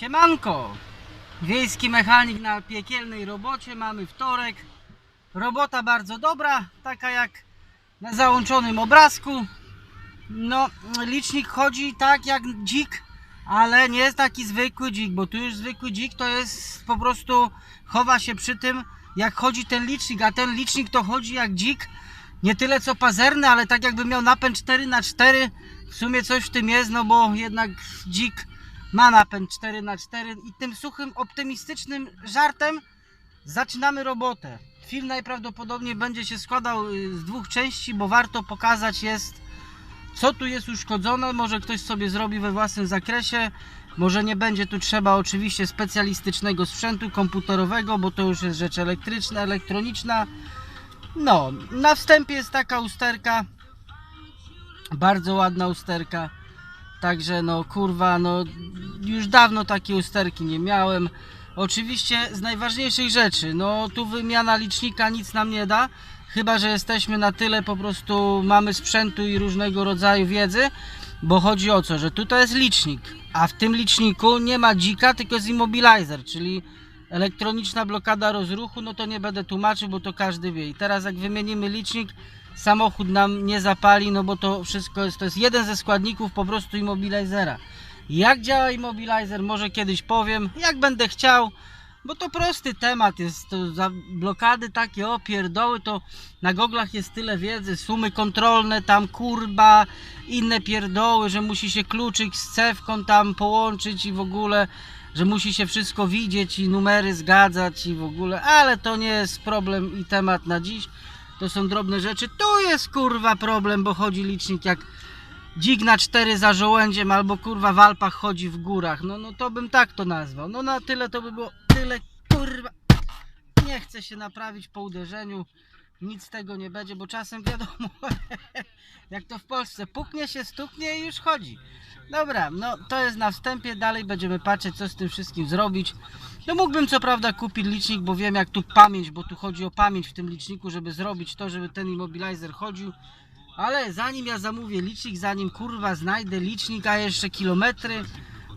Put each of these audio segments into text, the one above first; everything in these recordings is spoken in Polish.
Siemanko! Wiejski mechanik na piekielnej robocie. Mamy wtorek. Robota bardzo dobra, taka jak na załączonym obrazku. No, licznik chodzi tak jak dzik, ale nie jest taki zwykły dzik, bo tu już zwykły dzik to jest po prostu chowa się przy tym, jak chodzi ten licznik, a ten licznik to chodzi jak dzik. Nie tyle co pazerny, ale tak jakby miał napęd 4 na 4 W sumie coś w tym jest, no bo jednak dzik ma napęd 4 na 4 i tym suchym, optymistycznym żartem zaczynamy robotę. Film najprawdopodobniej będzie się składał y, z dwóch części, bo warto pokazać jest co tu jest uszkodzone, może ktoś sobie zrobi we własnym zakresie, może nie będzie tu trzeba oczywiście specjalistycznego sprzętu komputerowego, bo to już jest rzecz elektryczna, elektroniczna. No, na wstępie jest taka usterka, bardzo ładna usterka. Także no kurwa, no już dawno takiej usterki nie miałem. Oczywiście z najważniejszych rzeczy, no tu wymiana licznika nic nam nie da, chyba że jesteśmy na tyle po prostu mamy sprzętu i różnego rodzaju wiedzy, bo chodzi o co, że tutaj jest licznik, a w tym liczniku nie ma dzika, tylko jest immobilizer, czyli elektroniczna blokada rozruchu, no to nie będę tłumaczył, bo to każdy wie. I teraz jak wymienimy licznik, samochód nam nie zapali, no bo to wszystko jest, to jest jeden ze składników po prostu immobilizera. Jak działa immobilizer, może kiedyś powiem, jak będę chciał, bo to prosty temat jest, to za blokady takie, pierdoły, to na goglach jest tyle wiedzy, sumy kontrolne, tam kurba, inne pierdoły, że musi się kluczyk z cewką tam połączyć i w ogóle, że musi się wszystko widzieć i numery zgadzać i w ogóle, ale to nie jest problem i temat na dziś. To są drobne rzeczy. Tu jest kurwa problem, bo chodzi licznik jak dzik na cztery za żołędziem albo kurwa w Alpach chodzi w górach. No, no to bym tak to nazwał. No na tyle to by było tyle kurwa. Nie chcę się naprawić po uderzeniu. Nic z tego nie będzie, bo czasem wiadomo, jak to w Polsce, puknie się, stuknie i już chodzi. Dobra, no to jest na wstępie, dalej będziemy patrzeć, co z tym wszystkim zrobić. No mógłbym co prawda kupić licznik, bo wiem jak tu pamięć, bo tu chodzi o pamięć w tym liczniku, żeby zrobić to, żeby ten immobilizer chodził. Ale zanim ja zamówię licznik, zanim kurwa znajdę licznik, a jeszcze kilometry,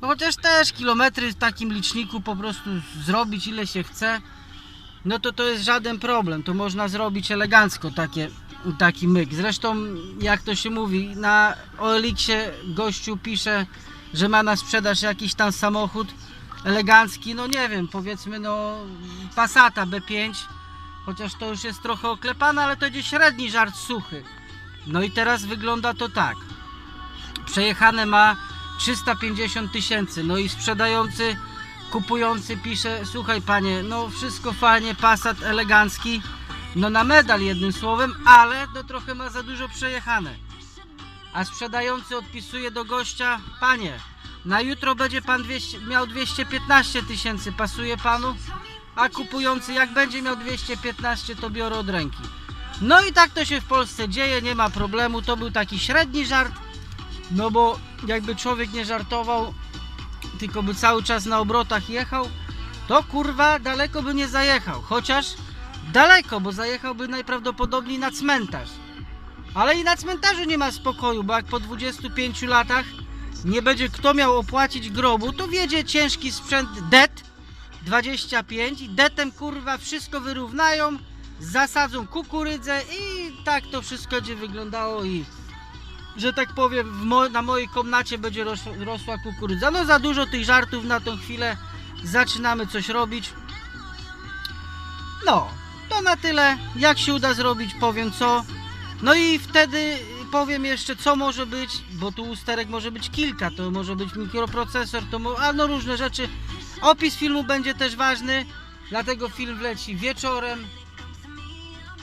no chociaż też kilometry w takim liczniku po prostu zrobić ile się chce, no to to jest żaden problem, to można zrobić elegancko takie, taki myk. Zresztą jak to się mówi, na OLX-ie gościu pisze, że ma na sprzedaż jakiś tam samochód elegancki, no nie wiem, powiedzmy no Passata B5, chociaż to już jest trochę oklepane, ale to będzie średni żart suchy. No i teraz wygląda to tak. Przejechane ma 350 tysięcy, no i sprzedający, kupujący pisze, słuchaj panie, no wszystko fajnie, Passat elegancki, no na medal jednym słowem, ale no trochę ma za dużo przejechane. A sprzedający odpisuje do gościa, panie, na jutro będzie pan 200, miał 215 tysięcy, pasuje panu? A kupujący, jak będzie miał 215, to biorę od ręki. No i tak to się w Polsce dzieje, nie ma problemu. To był taki średni żart, no bo jakby człowiek nie żartował, tylko by cały czas na obrotach jechał, to kurwa daleko by nie zajechał. Chociaż daleko, bo zajechałby najprawdopodobniej na cmentarz. Ale i na cmentarzu nie ma spokoju, bo jak po 25 latach nie będzie kto miał opłacić grobu, to wiedzie ciężki sprzęt DET 25 i detem kurwa wszystko wyrównają, zasadzą kukurydzę i tak to wszystko będzie wyglądało i że tak powiem mo na mojej komnacie będzie ros rosła kukurydza. No za dużo tych żartów na tą chwilę. Zaczynamy coś robić. No, to na tyle. Jak się uda zrobić, powiem co. No i wtedy powiem jeszcze co może być, bo tu usterek może być kilka, to może być mikroprocesor, to mo- a no różne rzeczy. Opis filmu będzie też ważny, dlatego film wleci wieczorem.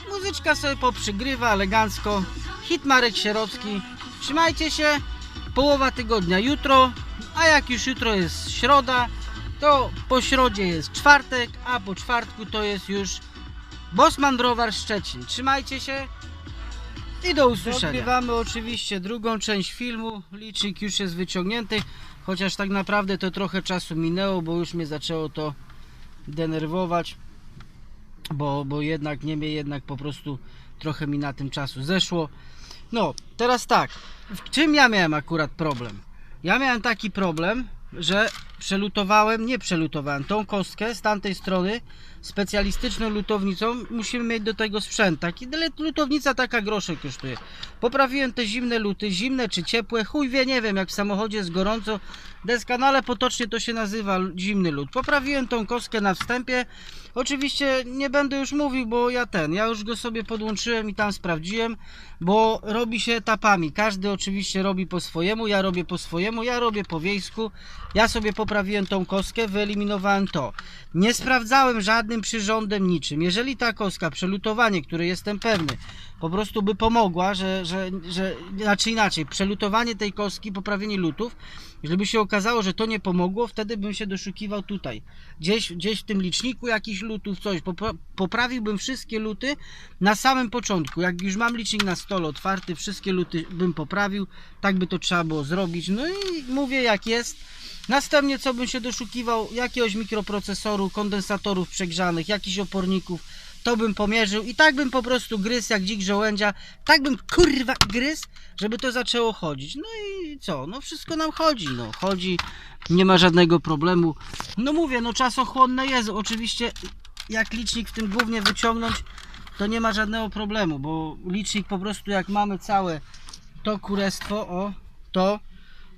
Muzyczka sobie poprzygrywa elegancko. Hit Marek Sierocki. Trzymajcie się. Połowa tygodnia jutro, a jak już jutro jest środa, to po środzie jest czwartek, a po czwartku to jest już Bosman Browar Szczecin. Trzymajcie się i do usłyszenia. Odgrywamy oczywiście drugą część filmu. Licznik już jest wyciągnięty, chociaż tak naprawdę to trochę czasu minęło, bo już mnie zaczęło to denerwować, bo, bo jednak, niemniej jednak po prostu trochę mi na tym czasu zeszło. No, teraz tak, w czym ja miałem akurat problem? Ja miałem taki problem, że przelutowałem, nie przelutowałem, tą kostkę z tamtej strony specjalistyczną lutownicą musimy mieć do tego sprzęt. Taki lutownica taka grosze kosztuje. Poprawiłem te zimne luty, zimne czy ciepłe, chuj wie, nie wiem, jak w samochodzie jest gorąco. Deska, no ale potocznie to się nazywa zimny lód. Poprawiłem tą kostkę na wstępie. Oczywiście nie będę już mówił, bo ja ten, ja już go sobie podłączyłem i tam sprawdziłem, bo robi się etapami. Każdy oczywiście robi po swojemu, ja robię po swojemu, ja robię po wiejsku. Ja sobie poprawiłem tą kostkę, wyeliminowałem to. Nie sprawdzałem żadnym przyrządem, niczym. Jeżeli ta kostka, przelutowanie, które jestem pewny, po prostu by pomogła, że, że, że znaczy inaczej, przelutowanie tej kostki, poprawienie lutów, żeby się okazało, że to nie pomogło, wtedy bym się doszukiwał tutaj. Gdzieś, gdzieś w tym liczniku jakichś lutów, coś. Popra- Poprawiłbym wszystkie luty na samym początku. Jak już mam licznik na stole otwarty, wszystkie luty bym poprawił. Tak by to trzeba było zrobić. No i mówię jak jest. Następnie co bym się doszukiwał? Jakiegoś mikroprocesoru, kondensatorów przegrzanych, jakichś oporników. To bym pomierzył i tak bym po prostu gryzł jak dzik żołędzia. Tak bym kurwa gryzł, żeby to zaczęło chodzić. No i co? No wszystko nam chodzi. No chodzi, nie ma żadnego problemu. No mówię, no czasochłonne jest. Oczywiście jak licznik w tym głównie wyciągnąć, to nie ma żadnego problemu, bo licznik po prostu jak mamy całe to kurestwo, o, to,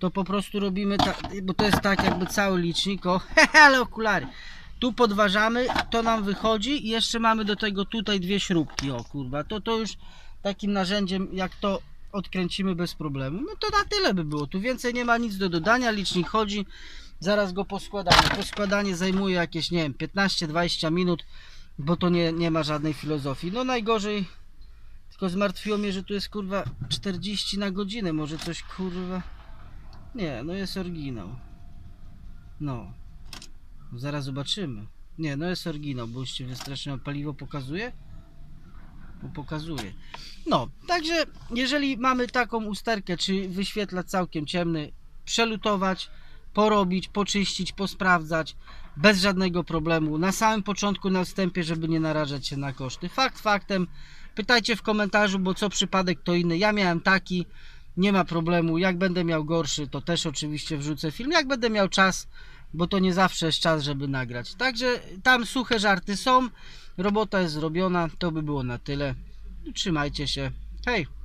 to po prostu robimy tak, bo to jest tak jakby cały licznik, o, ale okulary. Tu podważamy, to nam wychodzi i jeszcze mamy do tego tutaj dwie śrubki, o kurwa, to to już takim narzędziem jak to odkręcimy bez problemu, no to na tyle by było, tu więcej nie ma nic do dodania, licznik chodzi, zaraz go poskładamy, poskładanie zajmuje jakieś, nie wiem, 15-20 minut, bo to nie, nie ma żadnej filozofii, no najgorzej, tylko zmartwiło mnie, że tu jest kurwa 40 na godzinę, może coś kurwa, nie, no jest oryginał, no, zaraz zobaczymy, nie, no jest oryginał, bo już się wystraszyłem, paliwo pokazuje? Bo pokazuje. No, także jeżeli mamy taką usterkę, czy wyświetlacz całkiem ciemny, przelutować, porobić, poczyścić, posprawdzać bez żadnego problemu. Na samym początku, na wstępie, żeby nie narażać się na koszty. Fakt faktem, pytajcie w komentarzu, bo co przypadek to inny. Ja miałem taki, nie ma problemu. Jak będę miał gorszy, to też oczywiście wrzucę film. Jak będę miał czas, bo to nie zawsze jest czas, żeby nagrać. Także tam suche żarty są, robota jest zrobiona, to by było na tyle. Trzymajcie się. Hej!